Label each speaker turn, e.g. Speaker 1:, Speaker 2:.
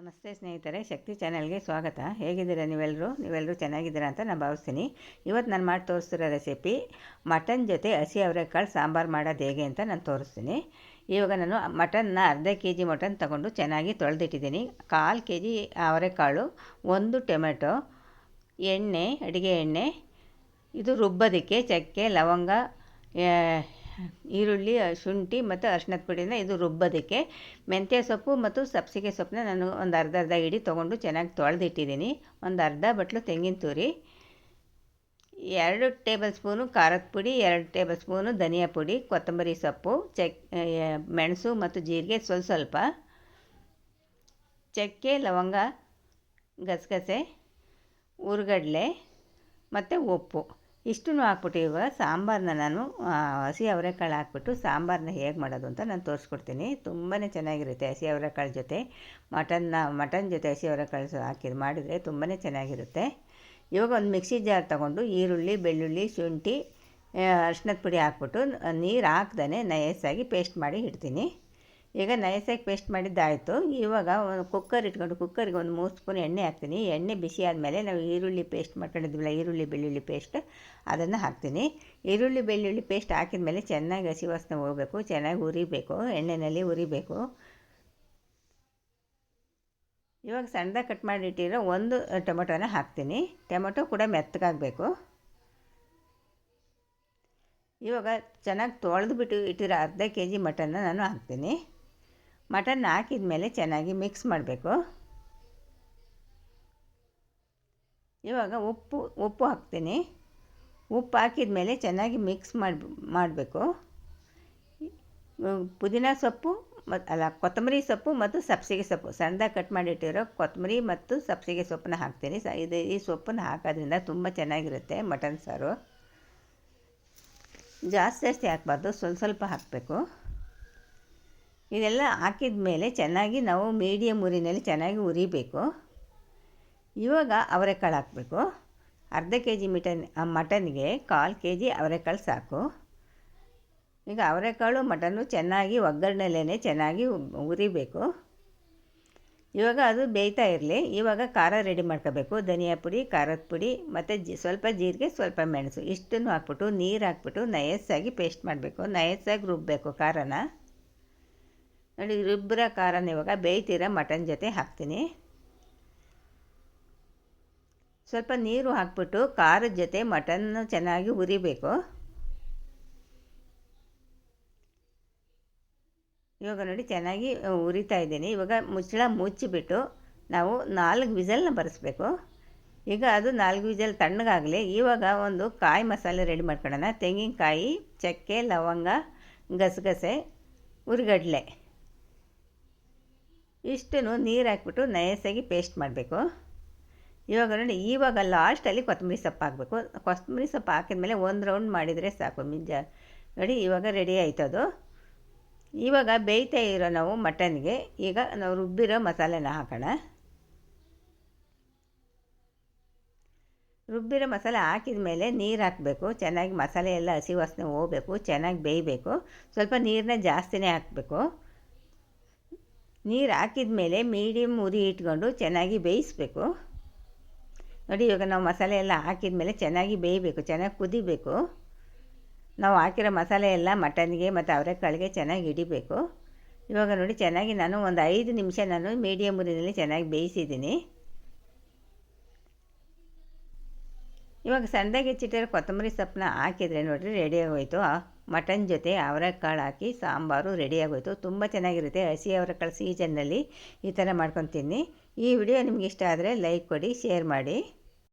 Speaker 1: ನಮಸ್ತೆ ಸ್ನೇಹಿತರೆ, ಶಕ್ತಿ ಚಾನಲ್ಗೆ ಸ್ವಾಗತ. ಹೇಗಿದ್ದೀರಾ ನೀವೆಲ್ಲರೂ ನೀವೆಲ್ಲರೂ ಚೆನ್ನಾಗಿದ್ದೀರಾ ಅಂತ ನಾನು ಭಾವಿಸ್ತೀನಿ. ಇವತ್ತು ನಾನು ಮಾಡಿ ತೋರಿಸ್ತಿರೋ ರೆಸಿಪಿ ಮಟನ್ ಜೊತೆ ಹಸಿ ಅವರೆಕಾಳು ಸಾಂಬಾರು ಮಾಡೋದು ಹೇಗೆ ಅಂತ ನಾನು ತೋರಿಸ್ತೀನಿ. ಇವಾಗ ನಾನು ಮಟನ್ನ ಅರ್ಧ ಕೆ ಜಿ ಮಟನ್ ತಗೊಂಡು ಚೆನ್ನಾಗಿ ತೊಳೆದಿಟ್ಟಿದ್ದೀನಿ. ಕಾಲು ಕೆ ಜಿ ಅವರೆಕಾಳು, ಒಂದು ಟೊಮೆಟೊ, ಎಣ್ಣೆ, ಅಡುಗೆ ಎಣ್ಣೆ, ಇದು ರುಬ್ಬೋದಕ್ಕೆ ಚಕ್ಕೆ, ಲವಂಗ ಈರುಳ್ಳಿ ಶುಂಠಿ ಮತ್ತು ಅರ್ಶಿನದ ಪುಡಿನ ಇದು ರುಬ್ಬೋದಕ್ಕೆ. ಮೆಂತ್ಯ ಸೊಪ್ಪು ಮತ್ತು ಸಬ್ಸಿಗೆ ಸೊಪ್ಪನ್ನ ನಾನು ಒಂದು ಅರ್ಧ ಅರ್ಧ ಹಿಡಿ ತೊಗೊಂಡು ಚೆನ್ನಾಗಿ ತೊಳೆದಿಟ್ಟಿದ್ದೀನಿ. ಒಂದು ಅರ್ಧ ಬಟ್ಲು ತೆಂಗಿನ ತುರಿ, ಎರಡು ಟೇಬಲ್ ಸ್ಪೂನು ಖಾರದ ಪುಡಿ, ಎರಡು ಟೇಬಲ್ ಸ್ಪೂನು ಧನಿಯಾ ಪುಡಿ, ಕೊತ್ತಂಬರಿ ಸೊಪ್ಪು, ಚಕ್ ಮೆಣಸು ಮತ್ತು ಜೀರಿಗೆ ಸ್ವಲ್ಪ ಸ್ವಲ್ಪ. ಚಕ್ಕೆ, ಲವಂಗ, ಗಸಗಸೆ ಹುರ್ಗಡ್ಲೆ ಮತ್ತು ಉಪ್ಪು. ಇಷ್ಟನ್ನು ಹಾಕ್ಬಿಟ್ಟು ಇವಾಗ ಸಾಂಬಾರನ್ನ ನಾನು ಹಸಿ ಅವರೆಕಾಳು ಹಾಕ್ಬಿಟ್ಟು ಸಾಂಬಾರನ್ನ ಹೇಗೆ ಮಾಡೋದು ಅಂತ ನಾನು ತೋರಿಸ್ಕೊಡ್ತೀನಿ. ತುಂಬಾ ಚೆನ್ನಾಗಿರುತ್ತೆ ಹಸಿ ಅವರೆಕಾಳು ಜೊತೆ. ಮಟನ್ನ, ಮಟನ್ ಜೊತೆ ಹಸಿ ಅವರೆಕಾಳು ಹಾಕಿ ಮಾಡಿದರೆ ತುಂಬಾ ಚೆನ್ನಾಗಿರುತ್ತೆ. ಇವಾಗ ಒಂದು ಮಿಕ್ಸಿ ಜಾರ್ ತೊಗೊಂಡು ಈರುಳ್ಳಿ, ಬೆಳ್ಳುಳ್ಳಿ, ಶುಂಠಿ ಅರಿಶಿನದ ಪುಡಿ ಹಾಕ್ಬಿಟ್ಟು ನೀರು ಹಾಕ್ದೇ ನಯಸ್ಸಾಗಿ ಪೇಸ್ಟ್ ಮಾಡಿ ಇಡ್ತೀನಿ. ಈಗ ನೈಸಾಗಿ ಪೇಸ್ಟ್ ಮಾಡಿದ್ದಾಯಿತು. ಇವಾಗ ಒಂದು ಕುಕ್ಕರ್ ಇಟ್ಕೊಂಡು, ಕುಕ್ಕರಿಗೆ ಒಂದು ಮೂರು ಸ್ಪೂನ್ ಎಣ್ಣೆ ಹಾಕ್ತೀನಿ. ಎಣ್ಣೆ ಬಿಸಿ ಆದಮೇಲೆ ನಾವು ಈರುಳ್ಳಿ ಪೇಸ್ಟ್ ಮಾಡ್ಕೊಂಡಿದ್ವಲ್ಲ, ಈರುಳ್ಳಿ ಬೆಳ್ಳುಳ್ಳಿ ಪೇಸ್ಟ್, ಅದನ್ನು ಹಾಕ್ತೀನಿ. ಈರುಳ್ಳಿ ಬೆಳ್ಳುಳ್ಳಿ ಪೇಸ್ಟ್ ಹಾಕಿದ ಮೇಲೆ ಚೆನ್ನಾಗಿ ಹಸಿ ವಾಸನೆ ಹೋಗಬೇಕು, ಚೆನ್ನಾಗಿ ಉರಿಬೇಕು, ಎಣ್ಣೆಯಲ್ಲಿ ಉರಿಬೇಕು. ಇವಾಗ ಸಣ್ಣದಾಗಿ ಕಟ್ ಮಾಡಿಟ್ಟಿರೋ ಒಂದು ಟೊಮೆಟೊನ ಹಾಕ್ತೀನಿ. ಟೊಮೆಟೊ ಕೂಡ ಮೆತ್ತಗಾಗಬೇಕು. ಇವಾಗ ಚೆನ್ನಾಗಿ ತೊಳೆದ್ಬಿಟ್ಟು ಇಟ್ಟಿರೋ ಅರ್ಧ ಕೆ ಜಿ ಮಟನ್ನ ನಾನು ಹಾಕ್ತೀನಿ. ಮಟನ್ ಹಾಕಿದ ಮೇಲೆ ಚೆನ್ನಾಗಿ ಮಿಕ್ಸ್ ಮಾಡಬೇಕು. ಇವಾಗ ಉಪ್ಪು ಉಪ್ಪು ಹಾಕ್ತೀನಿ. ಉಪ್ಪು ಹಾಕಿದ ಮೇಲೆ ಚೆನ್ನಾಗಿ ಮಿಕ್ಸ್ ಮಾಡಿ, ಮಾಡಬೇಕು. ಪುದೀನ ಸೊಪ್ಪು ಮತ್ತು ಅಲ್ಲ ಕೊತ್ತಂಬರಿ ಸೊಪ್ಪು ಮತ್ತು ಸಬ್ಸಿಗೆ ಸೊಪ್ಪು. ಸಣ್ಣದಾಗಿ ಕಟ್ ಮಾಡಿಟ್ಟಿರೋ ಕೊತ್ತಂಬರಿ ಮತ್ತು ಸಬ್ಸಿಗೆ ಸೊಪ್ಪನ್ನ ಹಾಕ್ತೀನಿ. ಸ, ಇದು ಈ ಸೊಪ್ಪನ್ನು ಹಾಕೋದ್ರಿಂದ ತುಂಬ ಚೆನ್ನಾಗಿರುತ್ತೆ ಮಟನ್ ಸಾರು. ಜಾಸ್ತಿ ಜಾಸ್ತಿ ಹಾಕ್ಬಾರ್ದು, ಸ್ವಲ್ಪ ಸ್ವಲ್ಪ ಹಾಕಬೇಕು. ಇದೆಲ್ಲ ಹಾಕಿದ ಮೇಲೆ ಚೆನ್ನಾಗಿ ನಾವು ಮೀಡಿಯಮ್ ಉರಿನಲ್ಲಿ ಚೆನ್ನಾಗಿ ಉರಿಬೇಕು ಇವಾಗ ಅವರೆಕಾಳು ಹಾಕಬೇಕು. ಅರ್ಧ ಕೆ ಜಿ ಮಿಟನ್ ಮಟನ್ಗೆ ಕಾಲು ಕೆ ಜಿ ಅವರೆಕಾಳು ಸಾಕು. ಈಗ ಅವರೆಕಾಳು ಮಟನ್ನು ಚೆನ್ನಾಗಿ ಒಗ್ಗರಣೆಲೇ ಚೆನ್ನಾಗಿ ಉರಿಬೇಕು ಇವಾಗ ಅದು ಬೇಯ್ತಾ ಇರಲಿ. ಇವಾಗ ಖಾರ ರೆಡಿ ಮಾಡ್ಕೋಬೇಕು. ಧನಿಯಾ ಪುಡಿ, ಖಾರದ ಪುಡಿ, ಮತ್ತು ಜಿ, ಸ್ವಲ್ಪ ಜೀರಿಗೆ, ಸ್ವಲ್ಪ ಮೆಣಸು. ಇಷ್ಟನ್ನು ಹಾಕ್ಬಿಟ್ಟು ನೀರು ಹಾಕ್ಬಿಟ್ಟು ನಯಸ್ಸಾಗಿ ಪೇಸ್ಟ್ ಮಾಡಬೇಕು. ನಯಸ್ಸಾಗಿ ರುಬ್ಬಬೇಕು ಖಾರನ. ನೋಡಿ ರುಬ್ಬರ ಖಾರನ ಇವಾಗ ಬೇಯ್ತಿರೋ ಮಟನ್ ಜೊತೆ ಹಾಕ್ತೀನಿ. ಸ್ವಲ್ಪ ನೀರು ಹಾಕ್ಬಿಟ್ಟು ಖಾರದ ಜೊತೆ ಮಟನ್ ಚೆನ್ನಾಗಿ ಉರಿಬೇಕು ಇವಾಗ ನೋಡಿ, ಚೆನ್ನಾಗಿ ಉರಿತಾ ಇದ್ದೀನಿ. ಇವಾಗ ಮುಚ್ಚಳ ಮುಚ್ಚಿಬಿಟ್ಟು ನಾವು ನಾಲ್ಕು ವಿಸಲ್ನ ಬರೆಸ್ಬೇಕು. ಈಗ ಅದು ನಾಲ್ಕು ವಿಸಲ್ ತಣ್ಣಗಾಗಲಿ. ಇವಾಗ ಒಂದು ಕಾಯಿ ಮಸಾಲೆ ರೆಡಿ ಮಾಡ್ಕೊಳ್ಳೋಣ. ತೆಂಗಿನಕಾಯಿ, ಚಕ್ಕೆ, ಲವಂಗ, ಗಸಗಸೆ ಹುರಿಗಡ್ಲೆ ಇಷ್ಟನ್ನು ನೀರು ಹಾಕ್ಬಿಟ್ಟು ನಯಸ್ಸಾಗಿ ಪೇಸ್ಟ್ ಮಾಡಬೇಕು. ಇವಾಗ ನೋಡಿ, ಇವಾಗ ಲಾಸ್ಟಲ್ಲಿ ಕೊತ್ತಂಬರಿ ಸೊಪ್ಪು ಹಾಕಬೇಕು. ಕೊತ್ತಂಬರಿ ಸೊಪ್ಪು ಹಾಕಿದ್ಮೇಲೆ ಒಂದು ರೌಂಡ್ ಮಾಡಿದರೆ ಸಾಕು ಮಿಂಜ. ನೋಡಿ, ಇವಾಗ ರೆಡಿ ಆಯ್ತದು ಇವಾಗ ಬೇಯ್ತಾ ಇರೋ ನಾವು ಮಟನ್ಗೆ ಈಗ ನಾವು ರುಬ್ಬಿರೋ ಮಸಾಲೆನ ಹಾಕೋಣ. ರುಬ್ಬಿರೋ ಮಸಾಲೆ ಹಾಕಿದ ಮೇಲೆ ನೀರು ಹಾಕಬೇಕು. ಚೆನ್ನಾಗಿ ಮಸಾಲೆ ಎಲ್ಲ ಹಸಿ ವಾಸನೆ ಹೋಗಬೇಕು, ಚೆನ್ನಾಗಿ ಬೇಯಬೇಕು. ಸ್ವಲ್ಪ ನೀರನ್ನ ಜಾಸ್ತಿನೇ ಹಾಕಬೇಕು. ನೀರು ಹಾಕಿದ ಮೇಲೆ ಮೀಡಿಯಮ್ ಉರಿ ಇಟ್ಕೊಂಡು ಚೆನ್ನಾಗಿ ಬೇಯಿಸ್ಬೇಕು. ನೋಡಿ, ಇವಾಗ ನಾವು ಮಸಾಲೆ ಎಲ್ಲ ಹಾಕಿದ ಮೇಲೆ ಚೆನ್ನಾಗಿ ಬೇಯಬೇಕು, ಚೆನ್ನಾಗಿ ಕುದಿಬೇಕು. ನಾವು ಹಾಕಿರೋ ಮಸಾಲೆ ಎಲ್ಲ ಮಟನ್ಗೆ ಮತ್ತು ಅವರೆಕಾಳಿಗೆ ಚೆನ್ನಾಗಿ ಹಿಡಿಬೇಕು. ಇವಾಗ ನೋಡಿ, ಚೆನ್ನಾಗಿ ನಾನು ಒಂದು ಐದು ನಿಮಿಷ ನಾನು ಮೀಡಿಯಮ್ ಉರಿನಲ್ಲಿ ಚೆನ್ನಾಗಿ ಬೇಯಿಸಿದ್ದೀನಿ. ಇವಾಗ ಸಣ್ಣದಾಗಿ ಹೆಚ್ಚಿಟ್ಟಿರೋ ಕೊತ್ತಂಬರಿ ಸೊಪ್ಪನ್ನ ಹಾಕಿದರೆ ನೋಡಿರಿ ರೆಡಿ ಮಟನ್ ಜೊತೆ ಅವರೆಕಾಳು ಹಾಕಿ ಸಾಂಬಾರು ರೆಡಿಯಾಗೋಯಿತು. ತುಂಬ ಚೆನ್ನಾಗಿರುತ್ತೆ. ಹಸಿ ಅವರೆಕಾಳು ಸೀಸನ್ನಲ್ಲಿ ಈ ಥರ ಮಾಡ್ಕೊತೀನಿ ಈ ವಿಡಿಯೋ ನಿಮಗೆ ಇಷ್ಟ ಆದರೆ ಲೈಕ್ ಕೊಡಿ, ಶೇರ್ ಮಾಡಿ.